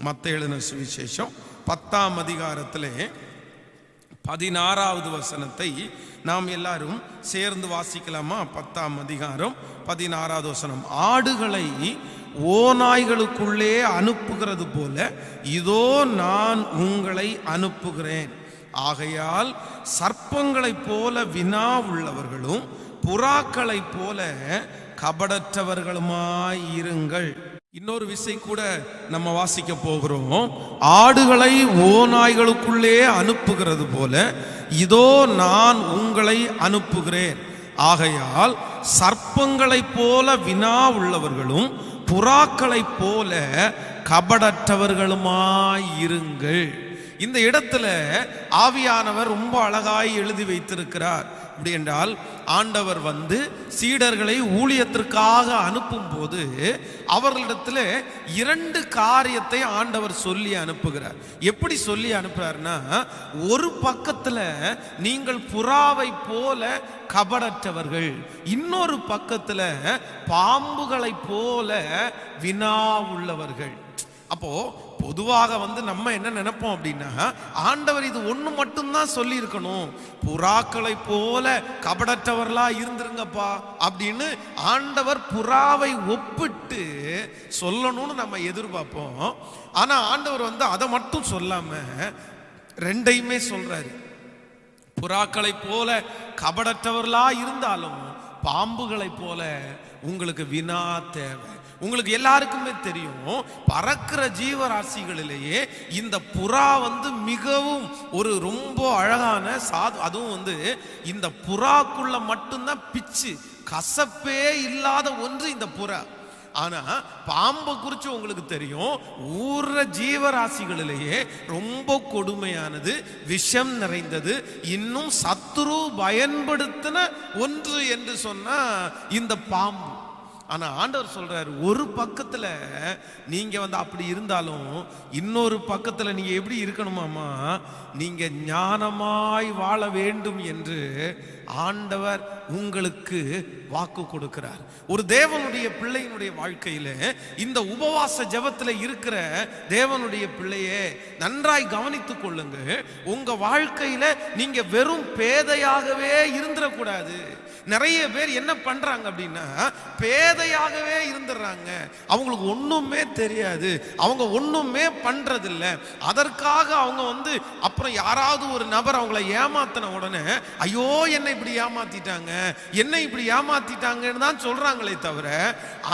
மற்ற எழுதின சுவிசேஷம்? பத்தாம் அதிகாரத்திலே பதினாறாவது வசனத்தை நாம் எல்லாரும் சேர்ந்து வாசிக்கலாமா? பத்தாம் அதிகாரம் பதினாறாவது வசனம். ஆடுகளை ஓநாய்களுக்குள்ளே அனுப்புகிறது போல இதோ நான் உங்களை அனுப்புகிறேன். ஆகையால் சர்ப்பங்களைப் போல வினா உள்ளவர்களும் புறாக்களைப் போல கபடற்றவர்களுமாயிருங்கள். இன்னொரு விஷயம் கூட நம்ம வாசிக்க போகிறோம். ஆடுகளை ஓநாய்களுக்குள்ளே அனுப்புகிறது போல இதோ நான் உங்களை அனுப்புகிறேன். ஆகையால் சர்ப்பங்களைப் போல வினா உள்ளவர்களும் புறாக்களைப் போல கபடற்றவர்களுமாயிருங்கள் இந்த இடத்துல ஆவியானவர் ரொம்ப அழகாய் எழுதி வைத்திருக்கிறார். அப்படி என்றால் ஆண்டவர் வந்து சீடர்களை ஊழியத்திற்காக அனுப்பும் போது அவர்களிடத்துல இரண்டு காரியத்தை ஆண்டவர் சொல்லி அனுப்புகிறார். எப்படி சொல்லி அனுப்புறாருன்னா ஒரு பக்கத்துல நீங்கள் புறாவை போல கபடற்றவர்கள் இன்னொரு பக்கத்துல பாம்புகளை போல வினா உள்ளவர்கள். அப்போ பொதுவாக வந்து நம்ம என்ன நினைப்போம் அப்படின்னா ஆண்டவர் இது ஒன்று மட்டும்தான் சொல்லியிருக்கணும். புறாக்களை போல கபடற்றவர்களா இருந்துருங்கப்பா அப்படின்னு ஆண்டவர் புறாவை ஒப்பிட்டு சொல்லணும்னு நம்ம எதிர்பார்ப்போம். ஆனால் ஆண்டவர் வந்து அதை மட்டும் சொல்லாம ரெண்டையுமே சொல்றாரு. புறாக்களை போல கபடற்றவர்களா இருந்தாலும் பாம்புகளை போல உங்களுக்கு வினா தேவை. உங்களுக்கு எல்லாருக்குமே தெரியும் பறக்கிற ஜீவராசிகளிலேயே இந்த புறா வந்து மிகவும் ஒரு ரொம்ப அழகான சாது அதுவும் வந்து இந்த புறாக்குள்ள மட்டும்தான் பிச்சு கசப்பே இல்லாத ஒன்று இந்த புறா. ஆனா பாம்பை குறித்து உங்களுக்கு தெரியும் ஊர்ற ஜீவராசிகளிலேயே ரொம்ப கொடுமையானது விஷம் நிறைந்தது இன்னும் சத்துரு பயன்படுத்தின ஒன்று என்று சொன்னா இந்த பாம்பு. ஆனால் ஆண்டவர் சொல்றாரு ஒரு பக்கத்தில் நீங்கள் வந்து அப்படி இருந்தாலும் இன்னொரு பக்கத்தில் நீங்கள் எப்படி இருக்கணுமாம்மா? நீங்கள் ஞானமாய் வாழ வேண்டும் என்று ஆண்டவர் உங்களுக்கு வாக்கு கொடுக்கிறார். ஒரு தேவனுடைய பிள்ளையினுடைய வாழ்க்கையில் இந்த உபவாச ஜபத்தில் இருக்கிற தேவனுடைய பிள்ளையே நன்றாய் கவனித்துக் கொள்ளுங்க உங்கள் வாழ்க்கையில் நீங்கள் வெறும் பேதையாகவே இருந்துடக்கூடாது நிறைய பேர் என்ன பண்றாங்க அப்படின்னா பேதையாகவே இருந்துடுறாங்க அவங்களுக்கு ஒன்றுமே தெரியாது. அவங்க ஒன்றுமே பண்றதில்ல. அதற்காக அவங்க வந்து அப்புறம் யாராவது ஒரு நபர் அவங்கள ஏமாத்தின உடனே ஐயோ என்னை இப்படி ஏமாத்திட்டாங்க. என்னை இப்படி ஏமாத்திட்டாங்கன்னு தான் சொல்றாங்களே தவிர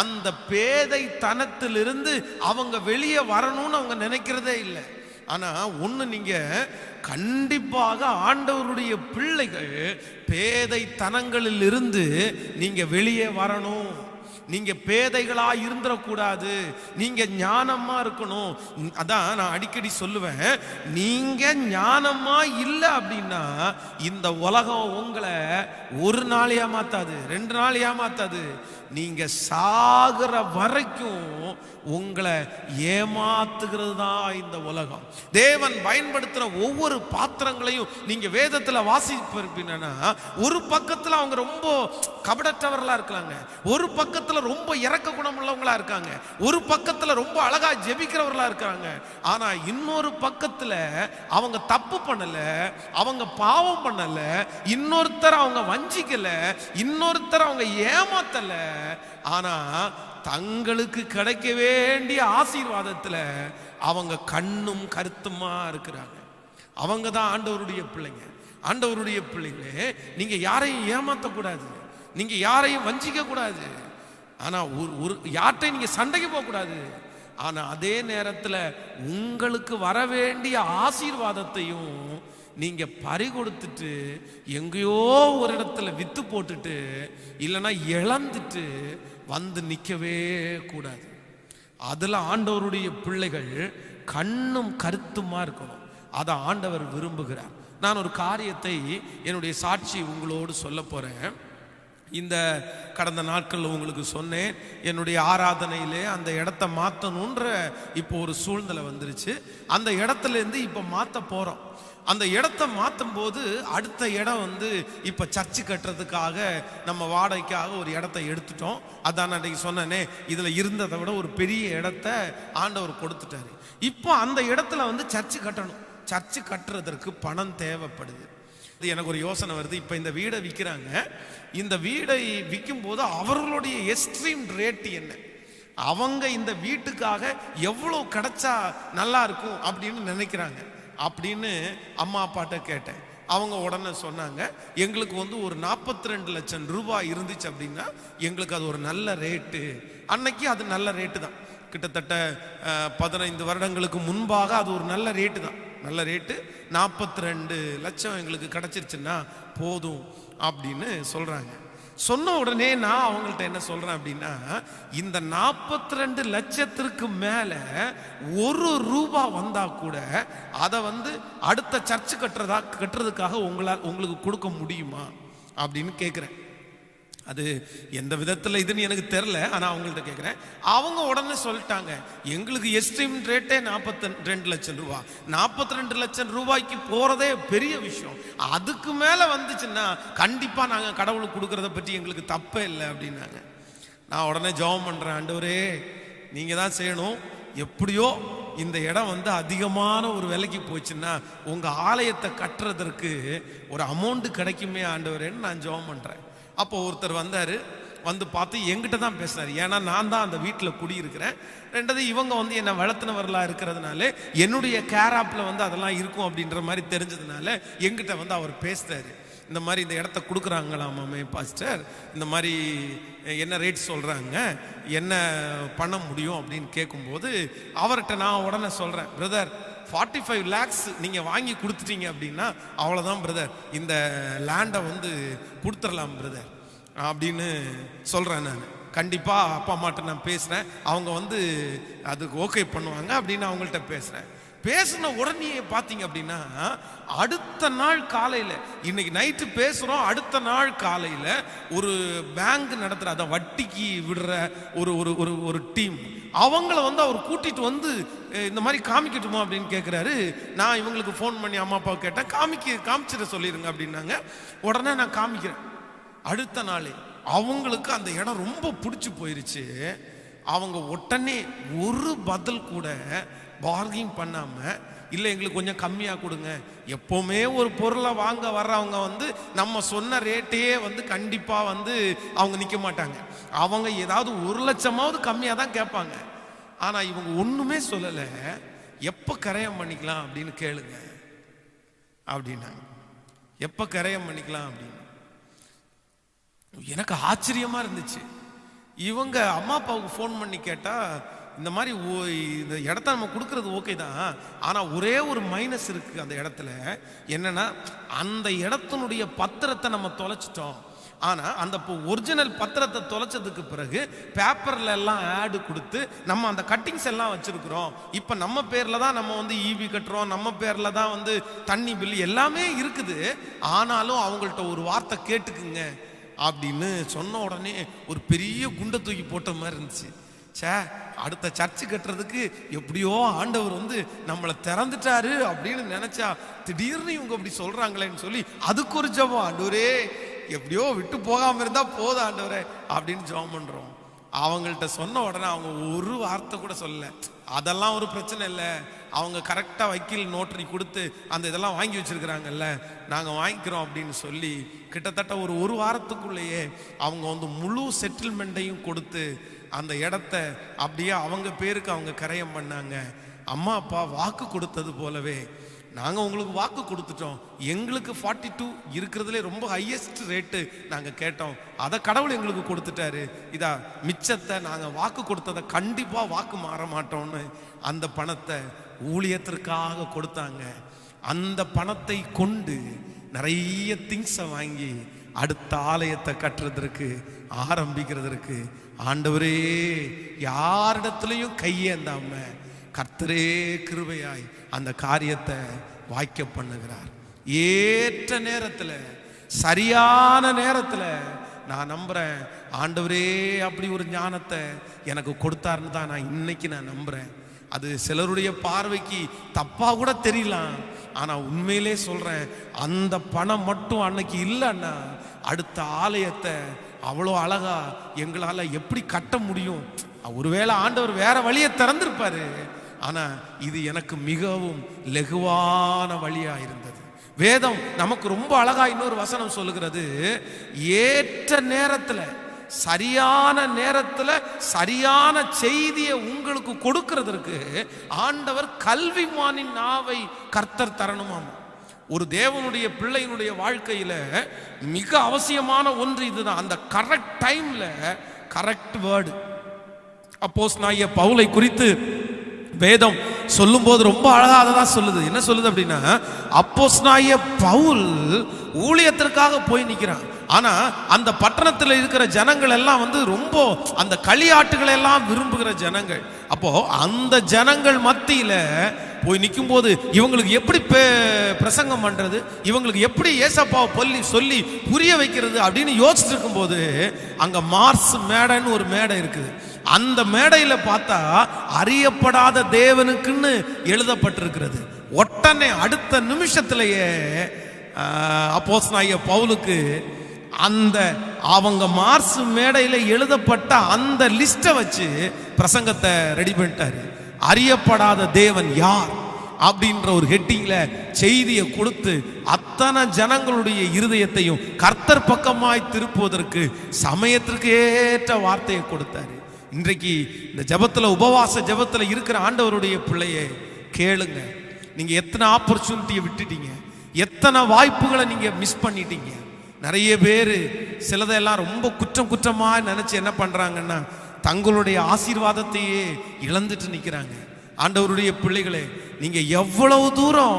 அந்த பேதை தனத்திலிருந்து அவங்க வெளியே வரணும்னு அவங்க நினைக்கிறதே இல்லை. ஆனால் ஒன்று நீங்கள் கண்டிப்பாக ஆண்டவருடைய பிள்ளைகள் பேதைத்தனங்களில் இருந்து நீங்க வெளியே வரணும். நீங்க பேதைகளா இருந்துடக்கூடாது நீங்க ஞானமா இருக்கணும். அதான் நான் அடிக்கடி சொல்லுவேன். நீங்க ஞானமா இல்லை அப்படின்னா இந்த உலகம் உங்களை ஒரு நாள் ஏமாத்தாது ரெண்டு நாள் ஏமாத்தாது. நீங்க சாகிற வரைக்கும் உங்களை ஏமாத்துகிறது தான் இந்த உலகம். தேவன் பயன்படுத்துகிற ஒவ்வொரு பாத்திரங்களையும் நீங்க வேதத்துல வாசிப்பிருப்பீங்கன்னா ஒரு பக்கத்துல அவங்க ரொம்ப கபடற்றவர்களா இருக்கலாங்க. ஒரு பக்கத்துல ரொம்ப இறக்க குணம் உள்ளவங்களா இருக்காங்க. ஒரு பக்கத்துல ரொம்ப அழகா ஜெபிக்கிறவர்களா இருக்காங்க. ஆனா இன்னொரு பக்கத்துல அவங்க தப்பு பண்ணல அவங்க பாவம் பண்ணல இன்னொருத்தர் அவங்க வஞ்சிக்கல இன்னொருத்தர் அவங்க ஏமாத்தல. ஆனா தங்களுக்கு கிடைக்க வேண்டிய ஆசீர்வாதத்துல அவங்க கண்ணும் கருத்துமா இருக்கிறாங்க. அவங்க தான் ஆண்டவருடைய பிள்ளைங்க. ஆண்டவருடைய பிள்ளைங்க நீங்க யாரையும் ஏமாத்தக்கூடாது. நீங்க யாரையும் வஞ்சிக்க கூடாது ஆனால் ஒரு ஒரு யார்கிட்டையும் நீங்கள் சண்டைக்கு போகக்கூடாது ஆனால் அதே நேரத்தில் உங்களுக்கு வர வேண்டிய ஆசீர்வாதத்தையும் நீங்கள் பறி கொடுத்துட்டு எங்கேயோ ஒரு இடத்துல வித்து போட்டுட்டு இல்லைன்னா இழந்துட்டு வந்து நிற்கவே கூடாது. அதில் ஆண்டவருடைய பிள்ளைகள் கண்ணும் கருத்துமாக இருக்கணும். அதை ஆண்டவர் விரும்புகிறார். நான் ஒரு காரியத்தை என்னுடைய சாட்சி உங்களோடு சொல்ல போகிறேன் இந்த கடந்த நாட்களில் உங்களுக்கு சொன்னேன் என்னுடைய ஆராதனையிலே அந்த இடத்த மாற்றணுன்ற இப்போ ஒரு சூழ்நிலை வந்துருச்சு. அந்த இடத்துல இருந்து இப்போ மாற்ற போகிறோம் அந்த இடத்த மாற்றும் போது அடுத்த இடம் வந்து இப்போ சர்ச்சு கட்டுறதுக்காக நம்ம வாடகைக்காக ஒரு இடத்த எடுத்துட்டோம். அதான் நான் அன்றைக்கி சொன்னேனே இதில் இருந்ததை விட ஒரு பெரிய இடத்த ஆண்டவர் கொடுத்துட்டாரு. இப்போ அந்த இடத்துல வந்து சர்ச்சு கட்டணும். சர்ச்சு கட்டுறதற்கு பணம் தேவைப்படுது. எனக்கு ஒரு யோசனை வருது. இப்போ இந்த வீடை விற்கிறாங்க இந்த வீடை விற்கும் போது அவர்களுடைய எக்ஸ்ட்ரீம் ரேட் என்ன? அவங்க இந்த வீட்டுக்காக எவ்வளோ கிடைச்சா நல்லா இருக்கும் அப்படின்னு நினைக்கிறாங்க. அப்படின்னு அம்மா அப்பாட்ட கேட்டேன். அவங்க உடனே சொன்னாங்க எங்களுக்கு வந்து ஒரு நாற்பத்தி ரெண்டு லட்சம் ரூபாய் இருந்துச்சு அப்படின்னா எங்களுக்கு அது ஒரு நல்ல ரேட்டு அன்னைக்கு அது நல்ல ரேட்டு தான். கிட்டத்தட்ட பதினைந்து வருடங்களுக்கு முன்பாக அது ஒரு நல்ல ரேட்டு தான். நல்ல ரேட்டு. நாற்பத்தி ரெண்டு லட்சம் எங்களுக்கு கிடச்சிருச்சுன்னா போதும் அப்படின்னு சொல்கிறாங்க சொன்ன உடனே நான் அவங்கள்ட்ட என்ன சொல்கிறேன் அப்படின்னா இந்த நாற்பத்தி ரெண்டு லட்சத்திற்கு மேலே ஒரு ரூபா வந்தால் கூட அதை வந்து அடுத்த சர்ச்சு கட்டுறதா கட்டுறதுக்காக உங்களால் உங்களுக்கு கொடுக்க முடியுமா? அப்படின்னு கேட்குறேன் அது எந்த விதத்தில் இதுன்னு எனக்கு தெரில ஆனால் அவங்கள்ட்ட கேட்குறேன் அவங்க உடனே சொல்லிட்டாங்க எங்களுக்கு எஸ்டிம் ரேட்டே நாற்பத்தி ரெண்டு லட்சம் ரூபா. நாற்பத்தி ரெண்டு லட்சம் ரூபாய்க்கு போகிறதே பெரிய விஷயம். அதுக்கு மேலே வந்துச்சுன்னா கண்டிப்பாக நாங்கள் கடவுளுக்கு கொடுக்குறத பற்றி எங்களுக்கு தப்பே இல்லை அப்படின்னாங்க. நான் உடனே ஜெபம் பண்ணுறேன் ஆண்டவரே நீங்கள் தான் செய்யணும். எப்படியோ இந்த இடம் வந்து அதிகமான ஒரு விலைக்கு போச்சுன்னா உங்கள் ஆலயத்தை கட்டுறதற்கு ஒரு அமௌண்ட்டு கிடைக்குமே ஆண்டவரேன்னு நான் ஜெபம் பண்ணுறேன் அப்போ ஒருத்தர் வந்தார் வந்து பார்த்து எங்கிட்ட தான் பேசினார். ஏன்னா நான் தான் அந்த வீட்டில் குடியிருக்கிறேன். ரெண்டாவது இவங்க வந்து என்னை வளர்த்தினவர்களாக இருக்கிறதுனால என்னுடைய கேராப்பில் வந்து அதெல்லாம் இருக்கும் அப்படின்ற மாதிரி தெரிஞ்சதுனால எங்கிட்ட வந்து அவர் பேசுறாரு இந்த மாதிரி இந்த இடத்த கொடுக்குறாங்களாமே பாஸ்டர் இந்த மாதிரி என்ன ரேட் சொல்கிறாங்க என்ன பண்ண முடியும் அப்படின்னு கேட்கும்போது அவர்கிட்ட நான் உடனே சொல்கிறேன் பிரதர் ஃபார்ட்டி ஃபைவ் லேக்ஸ் நீங்கள் வாங்கி கொடுத்துட்டீங்க அப்படின்னா அவ்வளோதான் பிரதர் இந்த லேண்டை வந்து கொடுத்துடலாம் பிரதர் அப்படின்னு சொல்கிறேன் நான். கண்டிப்பாக அப்பா அம்மாட்ட நான் பேசுகிறேன் அவங்க வந்து அதுக்கு ஓகே பண்ணுவாங்க அப்படின்னு அவங்கள்ட்ட பேசுகிறேன் பேசின உடனே பார்த்தீங்க அப்படின்னா அடுத்த நாள் காலையில் இன்னைக்கு நைட்டு பேசுகிறோம் அடுத்த நாள் காலையில் ஒரு பேங்க் நடத்துகிற அதை வட்டிக்கு விடுற ஒரு ஒரு ஒரு ஒரு டீம் அவங்கள வந்து அவர் கூட்டிகிட்டு வந்து இந்த மாதிரி காமிக்கட்டுமா? அப்படின்னு கேட்குறாரு நான் இவங்களுக்கு ஃபோன் பண்ணி அம்மா அப்பாவை கேட்டேன். காமிக்க காமிச்சிட சொல்லிடுங்க அப்படின்னாங்க. உடனே நான் காமிக்கிறேன். அடுத்த நாளே அவங்களுக்கு அந்த இடம் ரொம்ப பிடிச்சி போயிருச்சு. அவங்க உடனே ஒரு பதில் கூட பார்கிங் பண்ணாமல் இல்லை எங்களுக்கு கொஞ்சம் கம்மியாக கொடுங்க. எப்போவுமே ஒரு பொருளை வாங்க வர்றவங்க வந்து நம்ம சொன்ன ரேட்டையே வந்து கண்டிப்பாக வந்து அவங்க நிற்க மாட்டாங்க. அவங்க ஏதாவது ஒரு லட்சமாவது கம்மியாக தான் கேட்பாங்க. ஆனால் இவங்க ஒன்றுமே சொல்லலை. எப்போ கரையம் பண்ணிக்கலாம் அப்படின்னு கேளுங்க. அப்படின்னாங்க எப்போ கரையம் பண்ணிக்கலாம் அப்படின்னு. எனக்கு ஆச்சரியமாக இருந்துச்சு. இவங்க அம்மா அப்பாவுக்கு ஃபோன் பண்ணி கேட்டால் இந்த மாதிரி ஓ- இந்த இடத்த நம்ம கொடுக்கறது ஓகே தான். ஆனால் ஒரே ஒரு மைனஸ் இருக்குது அந்த இடத்துல. என்னென்னா அந்த இடத்தினுடைய பத்திரத்தை நம்ம தொலைச்சிட்டோம். ஆனால் அந்த ஒரிஜினல் பத்திரத்தை தொலைச்சதுக்கு பிறகு பேப்பரில் எல்லாம் ஆடு கொடுத்து நம்ம அந்த கட்டிங்ஸ் எல்லாம் வச்சுருக்குறோம். இப்போ நம்ம பேரில் தான் நம்ம வந்து ஈவி கட்டுறோம். நம்ம பேரில் தான் வந்து தண்ணி பில் எல்லாமே இருக்குது. ஆனாலும் அவங்கள்ட்ட ஒரு வார்த்தை கேட்டுக்குங்க. அப்படின்னு சொன்ன உடனே ஒரு பெரிய குண்டை தூக்கி போட்ட மாதிரி இருந்துச்சு. ச்சே அடுத்த சர்ச்சு கட்டுறதுக்கு எப்படியோ ஆண்டவர் வந்து நம்மளை திறந்துட்டாரு அப்படின்னு நினைச்சா திடீர்னு இவங்க அப்படி சொல்றாங்களேன்னு சொல்லி அதுக்கு ஒரு ஜெபம் ஆண்டவரே எப்படியோ விட்டு போகாம இருந்தா போதும் ஆண்டவரே அப்படின்னு ஜெபம் பண்றோம். அவங்கள்ட்ட சொன்ன உடனே அவங்க ஒரு வார்த்தை கூட சொல்லல. அதெல்லாம் ஒரு பிரச்சனை இல்லை. அவங்க கரெக்டாக வக்கீல் நோட்டரி கொடுத்து அந்த இதெல்லாம் வாங்கி வச்சிருக்கிறாங்கல்ல நாங்கள் வாங்கிக்கிறோம் அப்படின்னு சொல்லி கிட்டத்தட்ட ஒரு ஒரு வாரத்துக்குள்ளேயே அவங்க வந்து முழு செட்டில்மெண்ட்டையும் கொடுத்து அந்த இடத்த அப்படியே அவங்க பேருக்கு அவங்க கரையம் பண்ணாங்க. அம்மா அப்பா வாக்கு கொடுத்தது போலவே நாங்கள் உங்களுக்கு வாக்கு கொடுத்துட்டோம். எங்களுக்கு ஃபார்ட்டி டூ இருக்கிறதுலே ரொம்ப ஹையஸ்ட் ரேட்டு நாங்கள் கேட்டோம். அதை கடவுள் எங்களுக்கு கொடுத்துட்டாரு. இதா மிச்சத்தை நாங்கள் வாக்கு கொடுத்ததை கண்டிப்பாக வாக்கு மாற மாட்டோம்னு அந்த பணத்தை ஊழியத்திற்காக கொடுத்தாங்க. அந்த பணத்தை கொண்டு நிறைய திங்ஸை வாங்கி அடுத்த ஆலயத்தை கட்டுறதற்கு ஆரம்பிக்கிறதற்கு ஆண்டவரே யாரிடத்துலையும் கையேந்தாம கர்த்தரே கிருபையாய் அந்த காரியத்தை வாய்க்க பண்ணுகிறார். ஏற்ற நேரத்தில் சரியான நேரத்தில் நான் நம்புறேன் ஆண்டவரே அப்படி ஒரு ஞானத்தை எனக்கு கொடுத்தாருன்னு தான் நான் இன்னைக்கு நான் நம்புறேன். அது சிலருடைய பார்வைக்கு தப்பாக கூட தெரியலாம். ஆனால் உண்மையிலே சொல்கிறேன் அந்த பணம் மட்டும் அன்னைக்கு இல்லைன்னா அடுத்த ஆலயத்தை அவ்வளோ அழகா எங்களால எப்படி கட்ட முடியும்? ஒருவேளை ஆண்டவர் வேற வழியை திறந்திருப்பாரு. ஆனா இது எனக்கு மிகவும் லெகுவான வழியா இருந்தது. வேதம் நமக்கு ரொம்ப அழகா இன்னொரு வசனம் சொல்லுகிறது. ஏற்ற நேரத்துல சரியான நேரத்துல சரியான செய்தியை உங்களுக்கு கொடுக்கறதற்கு ஆண்டவர் கல்விமானின் நாவை கர்த்தர் தரணுமாமா. ஒரு தேவனுடைய பிள்ளையினுடைய வாழ்க்கையில் மிக அவசியமான ஒன்று இதுதான். அந்த கரெக்ட் டைமில் கரெக்ட் வேர்டு அப்போஸ் நாய பவுலை குறித்து வேதம் சொல்லும்போது ரொம்ப அழகாக அதை தான் சொல்லுது. என்ன சொல்லுது அப்படின்னா அப்போஸ் நாய பவுல் ஊழியத்திற்காக போய் நிற்கிறான். ஆனால் அந்த பட்டணத்தில் இருக்கிற ஜனங்கள் எல்லாம் வந்து ரொம்ப அந்த களியாட்டுகளை எல்லாம் விரும்புகிற ஜனங்கள். அப்போது அந்த ஜனங்கள் மத்தியில் போய் நிற்கும் போது இவங்களுக்கு எப்படி பிரசங்கம் பண்ணுறது இவங்களுக்கு எப்படி ஏசப்பாவை சொல்லி சொல்லி புரிய வைக்கிறது அப்படின்னு யோசிச்சுட்டு இருக்கும்போது அங்கே மார்ஸ் மேடைன்னு ஒரு மேடை இருக்குது. அந்த மேடையில் பார்த்தா அறியப்படாத தேவனுக்குன்னு எழுதப்பட்டிருக்கிறது. உடனே அடுத்த நிமிஷத்திலேயே அப்போஸ் நாய பவுலுக்கு அந்த அவங்க மார்ஸ் மேடையில் எழுதப்பட்ட அந்த லிஸ்ட்டை வச்சு பிரசங்கத்தை ரெடி பண்ணிட்டாரு. அறியப்படாத தேவன் யார்? அப்படின்ற ஒரு ஹெட்டிங்கில் செய்தியை கொடுத்து அத்தனை ஜனங்களுடைய இருதயத்தையும் கர்த்தர் பக்கமாய் திருப்புவதற்கு சமயத்திற்கு ஏற்ற வார்த்தையை கொடுத்தாரு. இன்றைக்கு இந்த ஜபத்தில் உபவாச ஜபத்தில் இருக்கிற ஆண்டவருடைய பிள்ளையை கேளுங்க. நீங்கள் எத்தனை ஆப்பர்ச்சுனிட்டியை விட்டுட்டீங்க? எத்தனை வாய்ப்புகளை நீங்கள் மிஸ் பண்ணிட்டீங்க? நிறைய பேர் சிலதெல்லாம் ரொம்ப குற்றம் குற்றமாக நினச்சி என்ன பண்ணுறாங்கன்னா தங்களுடைய ஆசீர்வாதத்தையே இழந்துட்டு நிற்கிறாங்க ஆண்டவருடைய பிள்ளைகளே நீங்கள் எவ்வளவு தூரம்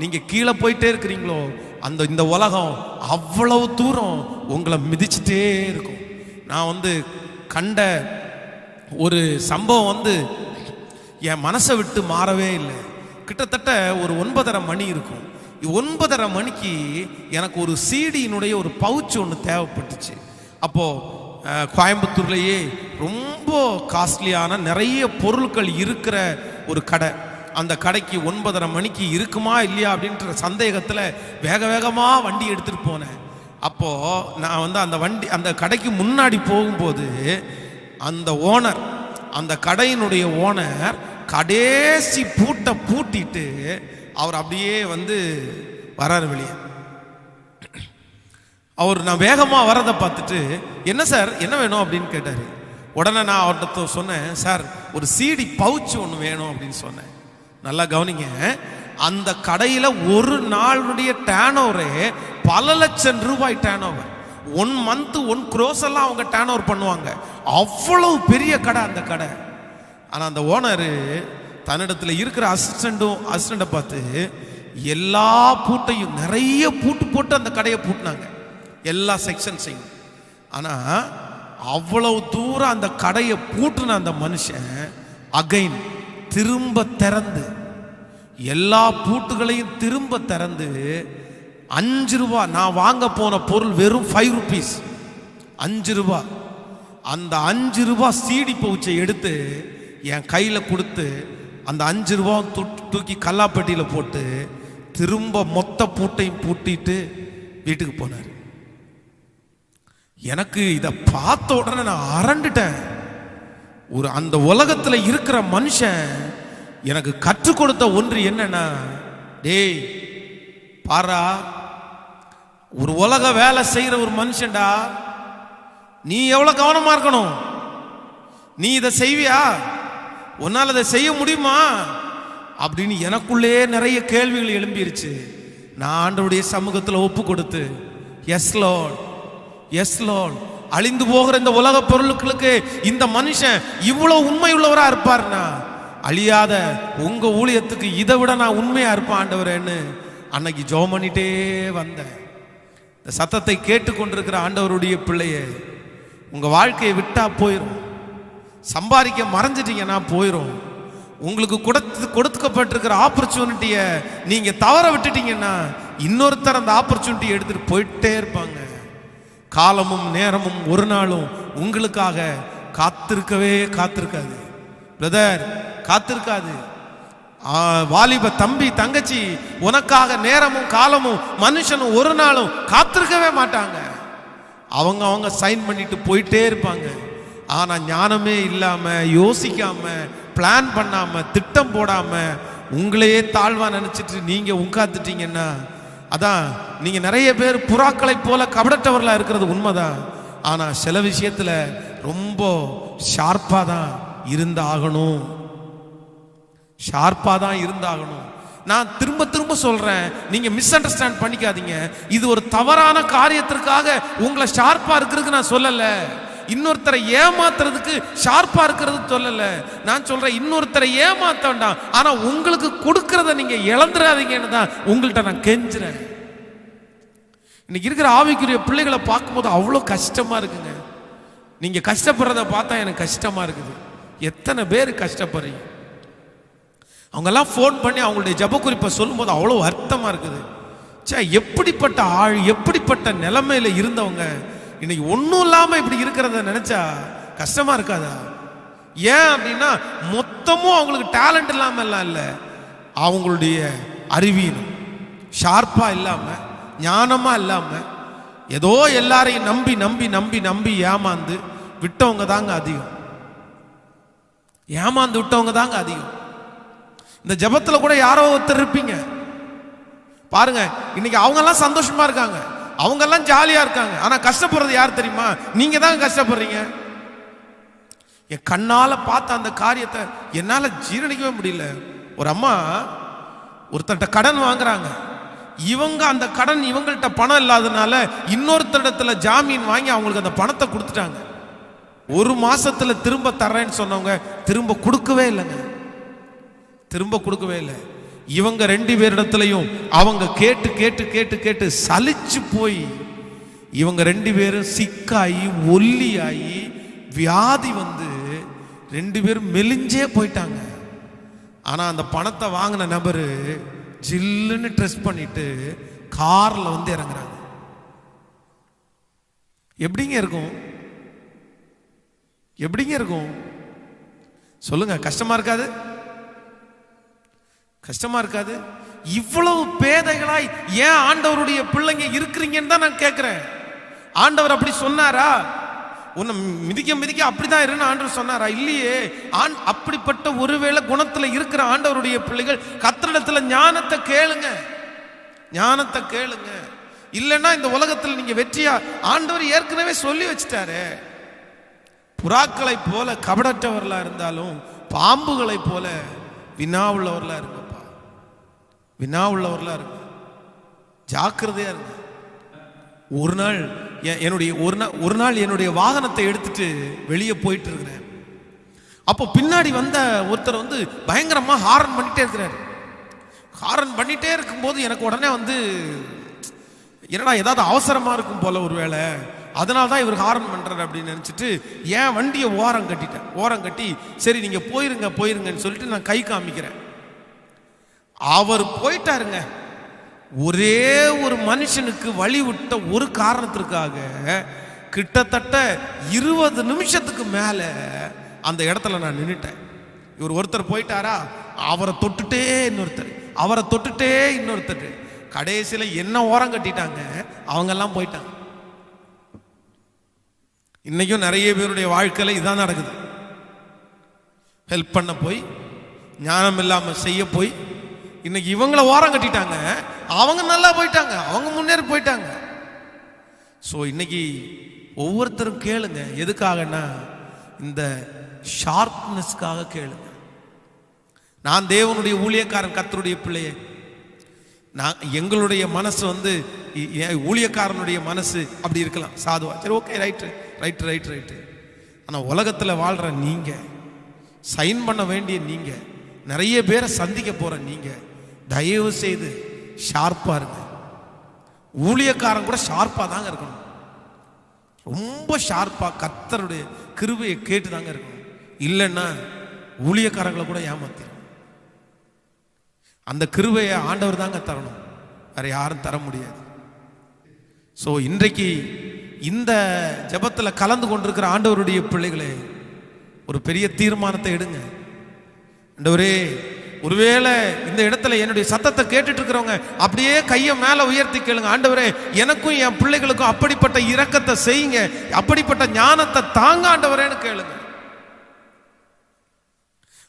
நீங்கள் கீழே போயிட்டே இருக்கிறீங்களோ அந்த இந்த உலகம் அவ்வளவு தூரம் உங்களை மிதிச்சிட்டே இருக்கும். நான் வந்து கண்ட ஒரு சம்பவம் வந்து என் மனசை விட்டு மாறவே இல்லை. கிட்டத்தட்ட ஒரு ஒன்பதரை மணி இருக்கும். ஒன்பதரை மணிக்கு எனக்கு ஒரு சீடியினுடைய ஒரு பவுச் ஒன்று தேவைப்பட்டுச்சு. அப்போ கோயம்புத்தூர்லேயே ரொம்ப காஸ்ட்லியான நிறைய பொருட்கள் இருக்கிற ஒரு கடை. அந்த கடைக்கு ஒன்பதரை மணிக்கு இருக்குமா இல்லையா அப்படின்ற சந்தேகத்தில் வேக வேகமாக வண்டி எடுத்துகிட்டு போனேன். அப்போது நான் வந்து அந்த வண்டி அந்த கடைக்கு முன்னாடி போகும்போது அந்த ஓனர் அந்த கடையினுடைய ஓனர் கடைசி பூட்டை பூட்டிட்டு அவர் அப்படியே வந்து வராரு வெளியே. அவர் நான் வேகமாக வரதை பார்த்துட்டு என்ன சார்? என்ன வேணும்? அப்படின்னு கேட்டார். உடனே நான் அவர்கிட்ட சொன்னேன் சார் ஒரு சீடி பவுச்சு ஒன்று வேணும் அப்படின்னு சொன்னேன். நல்லா கவனிங்க அந்த கடையில் ஒரு நாளுடைய டேன் பல லட்சம் ரூபாய் then one month one crores எல்லாம் அவங்க டேன் ஓவர் பண்ணுவாங்க. அவ்வளவு பெரிய கடை அந்த கடை. ஆனால் அந்த ஓனரு தன்னிடத்தில் இருக்கிற அசிஸ்டண்ட்டும் அசிஸ்டண்ட்டை பார்த்து எல்லா பூட்டையும் நிறைய பூட்டு போட்டு அந்த கடையை பூட்டினாங்க. எல்லா செக்ஷன்ஸையும் ஆனால் அவ்வளவு தூரம் அந்த கடையை பூட்டின அந்த மனுஷன் அகைன் திரும்ப திறந்து எல்லா பூட்டுகளையும் திரும்ப திறந்து அஞ்சு ரூபா நான் வாங்க போன பொருள் வெறும் ஃபைவ் ருபீஸ் அஞ்சு ரூபா. அந்த அஞ்சு ரூபா சீடி பவுச்சை எடுத்து என் கையில் கொடுத்து அந்த அஞ்சு ரூபா தூக்கி கல்லாப்பட்டியில் போட்டு திரும்ப மொத்த பூட்டையும் பூட்டிட்டு வீட்டுக்கு போனார். எனக்கு இதை பார்த்த உடனே நான் அரண்டுட்டேன். ஒரு அந்த உலகத்தில் இருக்கிற மனுஷன் எனக்கு கற்றுக் கொடுத்த ஒன்று என்னன்னா டேய் பாரா ஒரு உலக வேலை செய்கிற ஒரு மனுஷன்டா நீ எவ்வளோ கவனமாக இருக்கணும்? நீ இதை செய்வியா? உன்னால் அதை செய்ய முடியுமா? அப்படின்னு எனக்குள்ளே நிறைய கேள்விகள் எழும்பிருச்சு. நான் ஆண்டவருடைய சமூகத்தில் ஒப்பு கொடுத்து எஸ் லோன் எஸ் லோன் அழிந்து போகிற இந்த உலக பொருட்களுக்கு இந்த மனுஷன் இவ்வளோ உண்மை உள்ளவராக இருப்பார்னா? அழியாத உங்கள் ஊழியத்துக்கு இதை விட நான் உண்மையாக இருப்பேன் ஆண்டவரேன்னு. அன்னைக்கு ஜோ பண்ணிட்டே வந்தேன். இந்த சத்தத்தை கேட்டுக்கொண்டிருக்கிற ஆண்டவருடைய பிள்ளையே உங்கள் வாழ்க்கையை விட்டா போயிடும் சம்பாதிக்க மறைஞ்சிட்டீங்கன்னா போயிடும் உங்களுக்கு கொடுத்து கொடுத்துக்கப்பட்டிருக்கிற ஆப்பர்ச்சுனிட்டியை நீங்கள் தவற விட்டுட்டீங்கன்னா இன்னொருத்தர் அந்த ஆப்பர்ச்சுனிட்டியை எடுத்துகிட்டு போயிட்டே இருப்பாங்க. காலமும் நேரமும் ஒரு நாளும் உங்களுக்காக காத்திருக்கவே காத்திருக்காது. பிரதர் காத்திருக்காது. வாலிப தம்பி தங்கச்சி உனக்காக நேரமும் காலமும் மனுஷனும் ஒரு நாளும் காத்திருக்கவே மாட்டாங்க. அவங்க அவங்க சைன் பண்ணிட்டு போயிட்டே இருப்பாங்க. ஆனால் ஞானமே இல்லாமல் யோசிக்காமல் பிளான் பண்ணாமல் திட்டம் போடாமல் உங்களையே தாழ்வாக நினச்சிட்டு நீங்கள் உட்காந்துட்டீங்கன்னா அதான் நீங்கள் நிறைய பேர் புறாக்களை போல கபடட்டவர்களாக இருக்கிறது உண்மைதான். ஆனால் சில விஷயத்தில் ரொம்ப ஷார்ப்பாக தான் இருந்தாகணும். ஷார்ப்பாக தான் இருந்தாகணும். நான் திரும்ப திரும்ப சொல்கிறேன் நீங்கள் மிஸ் அண்டர்ஸ்டாண்ட் பண்ணிக்காதீங்க. இது ஒரு தவறான காரியத்திற்காக உங்களை ஷார்ப்பாக இருக்கிறதுக்கு நான் சொல்லலை. இன்னொருத்தரை ஏமாத்துறதுக்கு ஷார்ப்பா இருக்கிறது சொல்லல. நான் சொல்றேன் இன்னொருத்தரை ஏமாத்த வேண்டாம். ஆனா உங்களுக்கு கொடுக்கறத நீங்க இழந்துடாதீங்கன்னு தான் உங்கள்கிட்ட நான் கெஞ்சுறேன். இன்னைக்கு இருக்கிற ஆவிக்குரிய பிள்ளைகளை பார்க்கும்போது அவ்வளோ கஷ்டமா இருக்குங்க. நீங்க கஷ்டப்படுறத பார்த்தா எனக்கு கஷ்டமா இருக்குது. எத்தனை பேர் கஷ்டப்படுறீங்க? அவங்கெல்லாம் ஃபோன் பண்ணி அவங்களுடைய ஜபக்குறிப்பை சொல்லும்போது அவ்வளோ அர்த்தமாக இருக்குது. ச்சே எப்படிப்பட்ட ஆள் எப்படிப்பட்ட நிலைமையில் இருந்தவங்க? இன்னைக்கு ஒன்றும் இல்லாமல் இப்படி இருக்கிறத நினச்சா கஷ்டமாக இருக்காதா? ஏன் அப்படின்னா மொத்தமும் அவங்களுக்கு டேலண்ட் இல்லாமல் எல்லாம் இல்லை. அவங்களுடைய அறிவீனம் ஷார்ப்பாக இல்லாமல் ஞானமாக இல்லாமல் ஏதோ எல்லாரையும் நம்பி நம்பி நம்பி நம்பி ஏமாந்து விட்டவங்க தாங்க அதிகம். ஏமாந்து விட்டவங்க தாங்க அதிகம். இந்த ஜபத்தில் கூட யாரோ ஒருத்தர் இருப்பீங்க. பாருங்க இன்னைக்கு அவங்கெல்லாம் சந்தோஷமா இருக்காங்க. அவங்கெல்லாம் ஜாலியாக இருக்காங்க. ஆனால் கஷ்டப்படுறது யார் தெரியுமா? நீங்கள் தான் கஷ்டப்படுறீங்க. என் கண்ணால் பார்த்த அந்த காரியத்தை என்னால் ஜீரணிக்கவே முடியல. ஒரு அம்மா ஒருத்தர்கிட்ட கடன் வாங்குறாங்க. இவங்க அந்த கடன் இவங்கள்ட்ட பணம் இல்லாதனால இன்னொருத்தரிடத்துல ஜாமீன் வாங்கி அவங்களுக்கு அந்த பணத்தை கொடுத்துட்டாங்க. ஒரு மாசத்துல திரும்ப தர்றேன்னு சொன்னவங்க திரும்ப கொடுக்கவே இல்லைங்க. திரும்ப கொடுக்கவே இல்லை. இவங்க ரெண்டு பேரிடத்துலையும் அவங்க கேட்டு கேட்டு கேட்டு கேட்டு சலிச்சு போய் இவங்க ரெண்டு பேரும் சிக்காயி ஒல்லியாகி வியாதி வந்து ரெண்டு பேரும் மெலிஞ்சே போயிட்டாங்க. ஆனால் அந்த பணத்தை வாங்கின நபர் ஜில்லுன்னு ட்ரெஸ் பண்ணிட்டு காரில் வந்து இறங்குறாங்க. எப்படிங்க இருக்கும்? எப்படிங்க இருக்கும்? சொல்லுங்க கஷ்டமா இருக்காது? கஷ்டமா இருக்காது. இவ்வளவு பேதைகளாய் ஏன் ஆண்டவருடைய பிள்ளைங்க இருக்கிறீங்கன்னு தான் நான் கேட்கிறேன் ஆண்டவர் அப்படி சொன்னாரா? உன்னை மிதிக்க மிதிக்க அப்படிதான் இருன்னு ஆண்டவர் சொன்னாரா? இல்லையே. ஆண் அப்படிப்பட்ட ஒருவேளை குணத்துல இருக்கிற ஆண்டவருடைய பிள்ளைகள் கத்திரிடத்துல ஞானத்தை கேளுங்க. ஞானத்தை கேளுங்க. இல்லைன்னா இந்த உலகத்தில் நீங்க வெற்றியா? ஆண்டவர் ஏற்கனவே சொல்லி வச்சிட்டாரு. புறாக்களை போல கபடற்றவர்களா இருந்தாலும் பாம்புகளை போல வினா உள்ளவர்களா இருக்கும் வினா உள்ளவர்களாக இருங்க. ஜாக்கிரதையா இருங்க. ஒரு நாள் என்னுடைய ஒரு நாள் ஒரு நாள் என்னுடைய வாகனத்தை எடுத்துட்டு வெளியே போயிட்டு இருக்கிறேன். அப்போ பின்னாடி வந்த ஒருத்தர் வந்து பயங்கரமாக ஹாரன் பண்ணிகிட்டே இருக்கிறாரு. ஹாரன் பண்ணிகிட்டே இருக்கும்போது எனக்கு உடனே வந்து என்னடா ஏதாவது அவசரமாக இருக்கும் போல ஒருவேளை அதனால தான் இவர் ஹாரன் பண்ணுறாரு அப்படின்னு நினச்சிட்டு என் வண்டியை ஓரம் கட்டிட்டேன். ஓரம் கட்டி சரி நீங்கள் போயிருங்க போயிருங்கன்னு சொல்லிட்டு நான் கை காமிக்கிறேன். அவர் போயிட்டாருங்க. ஒரே ஒரு மனுஷனுக்கு வழி விட்ட ஒரு காரணத்திற்காக கிட்டத்தட்ட இருபது நிமிஷத்துக்கு மேலே அந்த இடத்துல நான் நின்றுட்டேன் இவர் ஒருத்தர் போயிட்டாரா? அவரை தொட்டுட்டே இன்னொருத்தர். அவரை தொட்டுட்டே இன்னொருத்தர். கடைசியில் என்ன ஓரம் கட்டிட்டாங்க? அவங்கெல்லாம் போயிட்டாங்க. இன்றைக்கும் நிறைய பேருடைய வாழ்க்கையில் இதான் நடக்குது. ஹெல்ப் பண்ண போய் ஞானம் இல்லாமல் செய்ய போய் இன்னைக்கு இவங்கள ஓரம் கட்டிட்டாங்க. அவங்க நல்லா போயிட்டாங்க. அவங்க முன்னேறி போயிட்டாங்க. ஸோ இன்னைக்கு ஒவ்வொருத்தரும் கேளுங்க. எதுக்காகன்னா இந்த ஷார்ப்னஸ்க்காக கேளுங்க. நான் தேவனுடைய ஊழியக்காரன் கத்தருடைய பிள்ளையே. நான் எங்களுடைய மனசு வந்து ஊழியக்காரனுடைய மனசு அப்படி இருக்கலாம். சாதுவா. சரி okay right right right right ஆனால் உலகத்தில் வாழ்கிற நீங்கள் சைன் பண்ண வேண்டிய நீங்கள் நிறைய பேரை சந்திக்க போகிற நீங்கள் தயவு செய்து ஷார்ப்பாக இருங்க. ஊழியக்காரன் கூட ஷார்ப்பாக தாங்க இருக்கணும். ரொம்ப ஷார்ப்பாக கத்தருடைய கிருபையை கேட்டு தாங்க இருக்கணும். இல்லைன்னா ஊழியக்காரங்களை கூட ஏமாத்திடும் அந்த கிருபையை ஆண்டவர் தாங்க தரணும். வேற யாரும் தர முடியாது. ஸோ இன்றைக்கு இந்த ஜபத்தில் கலந்து கொண்டிருக்கிற ஆண்டவருடைய பிள்ளைகளே ஒரு பெரிய தீர்மானத்தை எடுங்க. ஆண்டவரே ஒருவேளை இந்த இடத்துல என்னுடைய சத்தத்தை கேட்டுட்டு இருக்கிறவங்க அப்படியே கையை மேலே உயர்த்தி கேளுங்க. ஆண்டவரே எனக்கும் என் பிள்ளைகளுக்கும் அப்படிப்பட்ட இரக்கத்தை செய்யுங்க. அப்படிப்பட்ட ஞானத்தை தாங்க ஆண்டவரேன்னு கேளுங்க.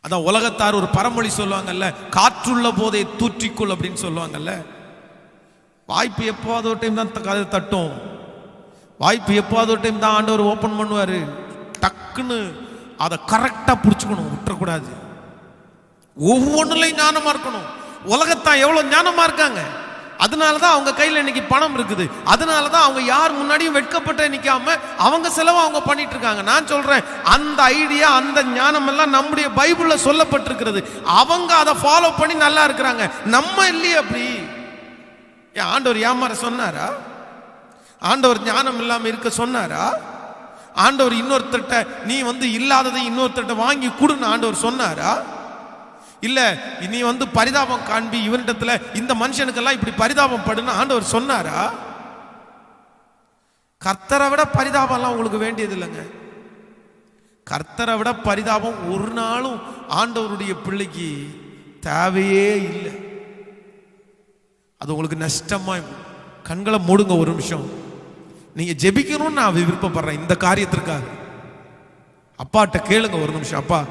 அதான் உலகத்தார் ஒரு பரமொழி சொல்லுவாங்கல்ல காற்றுள்ள போதை தூற்றிக்கொள் அப்படின்னு சொல்லுவாங்கல்ல. வாய்ப்பு எப்போது ஒரு டைம் தான் கதை தட்டும். வாய்ப்பு எப்போது ஒரு டைம் தான் ஆண்டவர் ஓப்பன் பண்ணுவார். டக்குன்னு அதை கரெக்டாக பிடிச்சிக்கணும் விட்டுறக்கூடாது. ஒவ்வொன்றுலையும் ஞானமாக இருக்கணும். உலகத்தான் எவ்வளோ ஞானமாக இருக்காங்க? அதனால தான் அவங்க கையில் இன்னைக்கு பணம் இருக்குது. அதனால தான் அவங்க யார் முன்னாடியும் வெட்கப்பட்டு நிற்காம அவங்க செலவு அவங்க பண்ணிட்டு இருக்காங்க. நான் சொல்கிறேன் அந்த ஐடியா அந்த ஞானம் எல்லாம் நம்முடைய பைபிளில் சொல்லப்பட்டிருக்கிறது. அவங்க அதை ஃபாலோ பண்ணி நல்லா இருக்கிறாங்க. நம்ம இல்லையே அப்படி. ஏன் ஆண்டவர் ஏமாற சொன்னாரா? ஆண்டவர் ஞானம் இல்லாமல் இருக்க சொன்னாரா? ஆண்டவர் இன்னொருத்தட்ட நீ வந்து இல்லாததை இன்னொருத்தட்ட வாங்கி கொடுன்னு ஆண்டவர் சொன்னாரா? இல்லை நீ வந்து பரிதாபம் காண்பி இவனிடத்துல இந்த மனுஷனுக்கெல்லாம் இப்படி பரிதாபம் படுன்னு ஆண்டவர் சொன்னாரா? கர்த்தரை விட பரிதாபம்லாம் உங்களுக்கு வேண்டியது இல்லைங்க. கர்த்தரை விட பரிதாபம் ஒரு நாளும் ஆண்டவருடைய பிள்ளைக்கு தேவையே இல்லை. அது உங்களுக்கு நஷ்டமா கண்களை மூடுங்க ஒரு நிமிஷம். நீங்க ஜெபிக்கணும்னு நான் விருப்பப்படுறேன் இந்த காரியத்திற்காக. அப்பாட்ட கேளுங்க ஒரு நிமிஷம் அப்பா.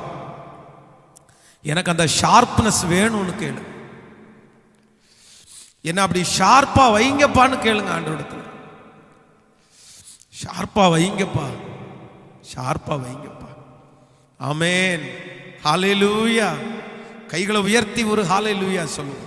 எனக்கு அந்த ஷார்ப்னஸ் வேணும்னு கேளு. என்ன அப்படி ஷார்ப்பா வைங்கப்பான்னு கேளுங்க ஆண்டவரத்துல ஷார்ப்பா வைங்கப்பா. ஷார்ப்பா வைங்கப்பா. ஆமேன் ஹாலே லூயா கைகளை உயர்த்தி ஒரு ஹalleluya சொல்லுங்க.